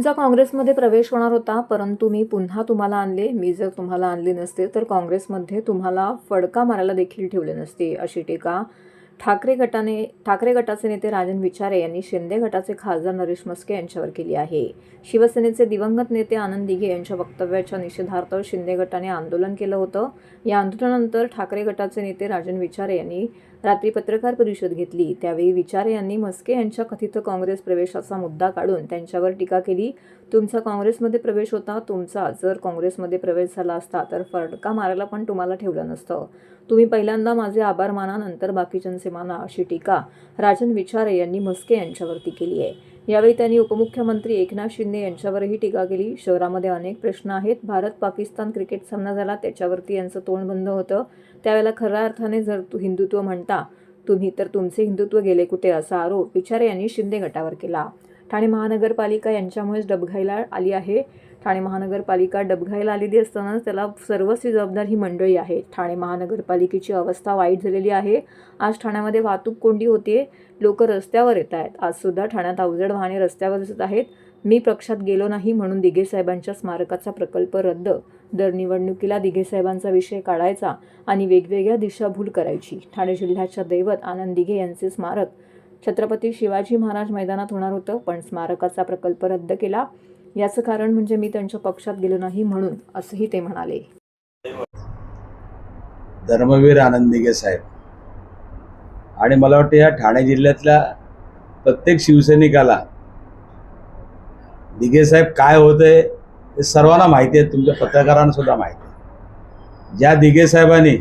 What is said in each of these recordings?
तुमचा काँग्रेसमध्ये प्रवेश होणार होता परंतु मी पुन्हा तुम्हाला आणले. मी जर तुम्हाला आणले नसते तर काँग्रेसमध्ये तुम्हाला फडका मारायला देखील ठेवले नसते अशी टीका ठाकरे गटाने ठाकरे गटाचे नेते राजन विचारे यांनी शिंदे गटाचे खासदार नरेश मस्के यांच्यावर केली आहे. शिवसेनेचे दिवंगत नेते आनंद दिघे यांच्या वक्तव्याच्या निषेधार्थ शिंदे गटाने आंदोलन केलं होतं. या आंदोलनानंतर ठाकरे गटाचे नेते राजन विचारे यांनी रात्री पत्रकार परिषद घेतली. त्यावेळी विचारे यांनी मस्के यांच्या कथित काँग्रेस प्रवेशाचा मुद्दा काढून त्यांच्यावर टीका केली. तुमचा काँग्रेसमध्ये प्रवेश होता तुमचा जर काँग्रेसमध्ये प्रवेश झाला असता तर फटका मारायला पण तुम्हाला ठेवलं नसतं. तुम्ही पहिल्यांदा माझे आभार माना नंतर बाकीच्यांचे माना अशी टीका राजन विचारे यांनी मस्के यांच्यावरती केली आहे. यावेळी त्यांनी उपमुख्यमंत्री एकनाथ शिंदे यांच्यावरही टीका केली. शहरामध्ये अनेक प्रश्न आहेत. भारत पाकिस्तान क्रिकेट सामना झाला त्याच्यावरती यांचं तोंड बंद होतं. त्यावेळेला खऱ्या अर्थाने जर तू हिंदुत्व म्हणता तुम्ही तर तुमचे हिंदुत्व गेले कुठे असा आरोप विचारे यांनी शिंदे गटावर केला. ठाणे महानगरपालिका यांच्यामुळेच डबघाईला आली आहे. ठाणे महानगरपालिका डबघाईला आलेली असतानाच त्याला सर्वस्वी जबाबदार ही मंडळी आहे ठाणे महानगरपालिकेची अवस्था वाईट झालेली आहे. आज ठाण्यामध्ये वाहतूक कोंडी होते. लोक रस्त्यावर येत आहेत. आजसुद्धा ठाण्यात अवजड वाहने रस्त्यावर दिसत आहेत. मी पक्षात गेलो नाही म्हणून दिघे साहेबांच्या स्मारकाचा प्रकल्प रद्द. दर निवडणुकीला दिघे साहेबांचा विषय काढायचा आणि वेगवेगळ्या दिशाभूल करायची. ठाणे जिल्ह्याच्या दैवत आनंद दिघे यांचे स्मारक छत्रपती शिवाजी महाराज मैदानात होणार होतं पण स्मारकाचा प्रकल्प रद्द केला. याचं कारण म्हणजे मी त्यांच्या पक्षात गेलो नाही म्हणून असंही ते म्हणाले. धर्मवीर आनंदिगे साहेब. आणि मला वाटतं या ठाणे जिल्ह्यातल्या प्रत्येक शिवसैनिकाला दिघे साहेब काय होतंय हे सर्वांना माहिती आहे तुमच्या पत्रकारांना सुद्धा माहिती आहे. ज्या दिघे साहेबांनी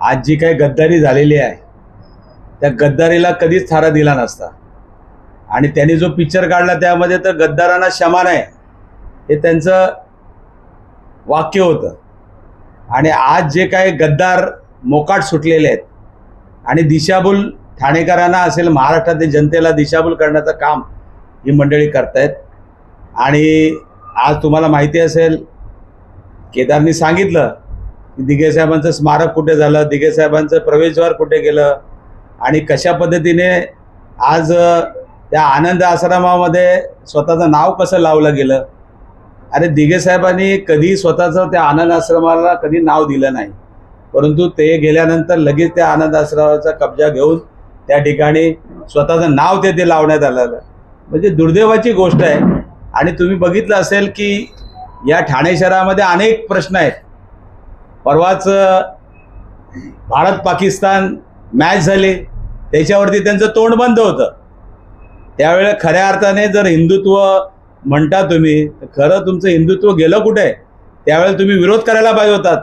आज जी काही गद्दारी झालेली आहे त्या गद्दारीला कधीच थारा दिला नसता. आणि त्यांनी जो पिक्चर काढला त्यामध्ये तर गद्दारांना क्षमा नाही. हे त्यांचं वाक्य होतं. आणि आज जे काही गद्दार मोकाट सुटलेले आहेत आणि दिशाभूल ठाणेकरांना असेल महाराष्ट्रातील जनतेला दिशाभूल करण्याचं काम ही मंडळी करतायत. आणि आज तुम्हाला माहिती असेल केदारनी सांगितलं की दिघे साहेबांचं स्मारक कुठे झालं दिघे साहेबांचं प्रवेशद्वार कुठे गेलं आणि कशा पद्धतीने आज त्या आनंद आश्रमामध्ये स्वतःचं नाव कसं लावलं गेलं? अरे दिघे साहेबांनी कधी स्वतःचं त्या आनंद आश्रमाला कधी नाव दिलं नाही. परंतु ते गेल्यानंतर लगेच त्या आनंद आश्रमाचा कब्जा घेऊन त्या ठिकाणी स्वतःचं नाव तेथे लावण्यात आलेलं म्हणजे दुर्दैवाची गोष्ट आहे. आणि तुम्ही बघितलं असेल की या ठाणे शहरामध्ये अनेक प्रश्न आहेत. परवाच भारत पाकिस्तान मॅच झाली. त्याच्यावरती त्यांचं तोंड बंद होतं. त्यावेळेला खऱ्या अर्थाने जर हिंदुत्व म्हणता तुम्ही तर खरं तुमचं हिंदुत्व गेलं कुठे? त्यावेळेला तुम्ही विरोध करायला पाहिजे होतात.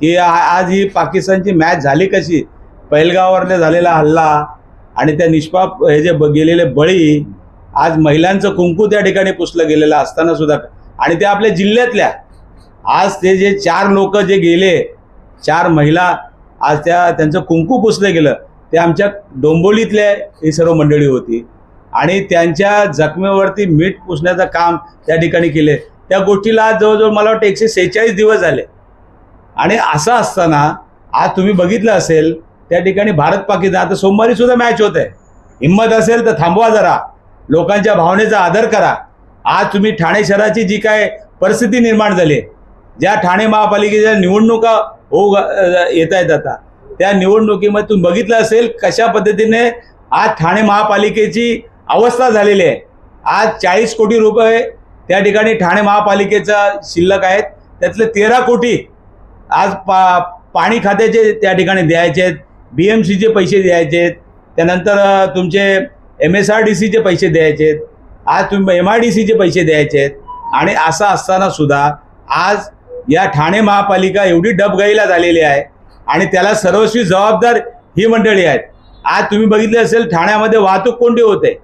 की आज ही पाकिस्तानची मॅच झाली कशी? पैलगाववरले झालेला हल्ला आणि त्या निष्पाप हे जे ब- गेलेले बळी आज महिलांचं कुंकू त्या ठिकाणी पुसलं गेलेलं असताना सुद्धा. आणि ते आपल्या जिल्ह्यातल्या. आज ते जे चार लोक जे गेले चार महिला आज त्या त्यांचं कुंकू पुसलं गेलं. ते आमच्या डोंबोलीतल्या ही सर्व मंडळी होती. आणि त्यांच्या जखमेवरती मीठ पुसण्याचं काम त्या ठिकाणी केले. त्या गोष्टीला आज जवळजवळ मला वाटतं एकशे सेहेचाळीस दिवस झाले. आणि असं असताना आज तुम्ही बघितलं असेल त्या ठिकाणी भारत पाकिस्तान आता सोमवारी सुद्धा मॅच होत आहे. हिंमत असेल तर थांबवा जरा. लोकांच्या भावनेचा आदर करा. आज तुम्ही ठाणे शहराची जी काय परिस्थिती निर्माण झाली आहे, ज्या ठाणे महापालिकेच्या निवडणुका होऊ येत आहेत आता त्या निवडणुकीमध्ये तुम्ही बघितलं असेल कशा पद्धतीने आज ठाणे महापालिकेची अवस्था झालेली आहे. आज चाळीस कोटी रुपये त्या ठिकाणी ठाणे महापालिकेचा शिल्लक आहेत. त्यातले तेरा कोटी आज पा पाणी खात्याचे त्या ठिकाणी द्यायचे आहेत. बी एम सीचे पैसे द्यायचे आहेत. त्यानंतर तुमचे एम एस आर डी सीचे पैसे द्यायचे आहेत. आज तुम्ही एम आय डी सीचे पैसे द्यायचे आहेत. आणि असं असताना सुद्धा आज या ठाणे महापालिका एवढी डबगाईला झालेली आहे. आणि त्याला सर्वस्वी जबाबदार ही मंडळी आहेत. आज तुम्ही बघितले असेल ठाण्यामध्ये वाहतूक कोंडी होते?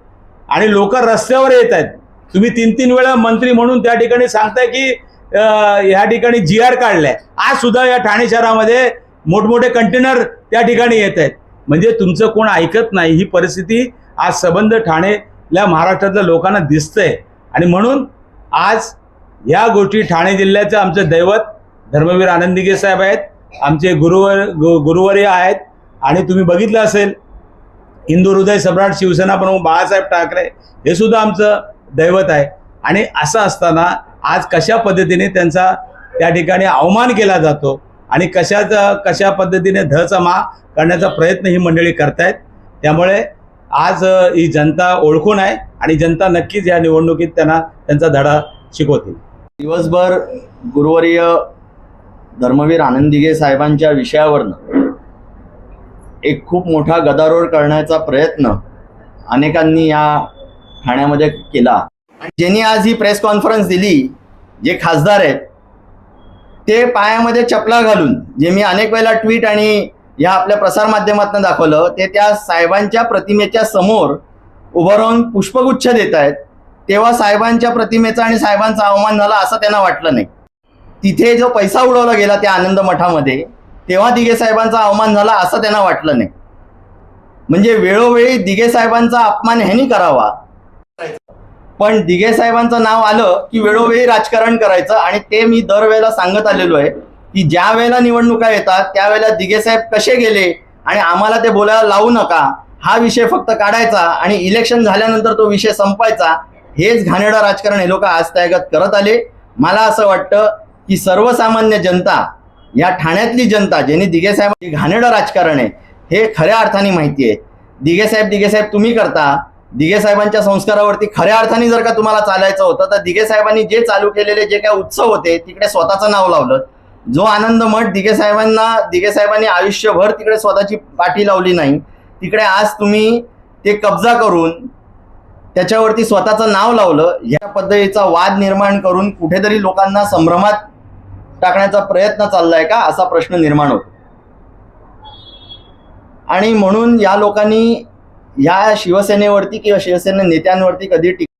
आणि लोक रस्त्यावर येत आहेत. तुम्ही तीन तीन वेळा मंत्री म्हणून त्या ठिकाणी सांगताय की ह्या ठिकाणी जी आर काढलाय. आज सुद्धा या ठाणे शहरामध्ये मोठमोठे कंटेनर त्या ठिकाणी येत आहेत. म्हणजे तुमचं कोण ऐकत नाही ही परिस्थिती आज सबंध ठाणेल्या महाराष्ट्रातल्या लोकांना दिसतंय. आणि म्हणून आज या गोष्टी ठाणे जिल्ह्याचं आमचं दैवत धर्मवीर आनंदिगे साहेब आहेत. आमचे गुरुवर गु गुरुवर्य आहेत. आणि तुम्ही बघितलं असेल हिंदू हृदय सम्राट शिवसेना प्रमुख बाळासाहेब ठाकरे हे सुद्धा आमचं दैवत आहे. आणि असं असताना आज कशा पद्धतीने त्यांचा त्या ठिकाणी अवमान केला जातो आणि कशाचा कशा पद्धतीने धचमा करण्याचा प्रयत्न ही मंडळी करतायत त्यामुळे आज ही जनता ओळखून आहे आणि जनता नक्कीच या निवडणुकीत त्यांना त्यांचा धडा शिकवतील. दिवसभर गुरुवर्य धर्मवीर आनंदिगे साहेबांच्या विषयावरनं एक खूप मोठा गदारोळ करण्याचा प्रयत्न अनेकांनी या ठाण्यामध्ये केला. आणि ज्यांनी आज ही प्रेस कॉन्फरन्स दिली जे खासदार आहेत ते पायामध्ये चपला घालून जे मी अनेक वेळेला ट्विट आणि या आपल्या प्रसारमाध्यमातून दाखवलं ते त्या साहेबांच्या प्रतिमेच्या समोर उभं राहून पुष्पगुच्छ देत आहेत. तेव्हा साहेबांच्या प्रतिमेचा आणि साहेबांचा अवमान झाला असं त्यांना वाटलं नाही. तिथे जो पैसा उडवला गेला त्या आनंद मठामध्ये तेव्हा दिघे साहेबांचा अवमान झाला असं त्यांना वाटलं नाही. म्हणजे वेळोवेळी दिघे साहेबांचा अपमान ह्यांनी करावा. पण दिघे साहेबांचं नाव आलं की वेळोवेळी राजकारण करायचं आणि ते मी दरवेळेला सांगत आलेलो आहे की ज्या वेळेला निवडणुका येतात त्यावेळेला दिघे साहेब कसे गेले आणि आम्हाला ते बोलायला लावू नका हा विषय फक्त काढायचा आणि इलेक्शन झाल्यानंतर तो विषय संपायचा हेच घाणेरडं राजकारण हे लोक आज त्यागत करत आले. मला असं वाटतं की सर्वसामान्य जनता या ठाण्यातली जनता ज्यांनी दिगेसाहेब घाणेडं राजकारण आहे हे खऱ्या अर्थाने माहिती आहे. दिगेसाहेब दिगेसाहेब तुम्ही करता. दिगेसाहेबांच्या संस्कारावरती खऱ्या अर्थाने जर का तुम्हाला चालायचं होतं तर दिगेसाहेबांनी जे चालू केलेले जे काही उत्सव होते तिकडे स्वतःचं नाव लावलं. जो आनंद मठ दिगेसाहेबांना दिगेसाहेबांनी आयुष्यभर तिकडे स्वतःची पाठी लावली नाही. तिकडे आज तुम्ही ते कब्जा करून त्याच्यावरती स्वतःचं नाव लावलं. या पद्धतीचा वाद निर्माण करून कुठेतरी लोकांना संभ्रमात टाकण्याचा प्रयत्न चाललाय का? असा प्रश्न निर्माण होतो. आणि म्हणून या लोकांनी या शिवसेनेवरती किंवा शिवसेने नेत्यांवरती कधी टीका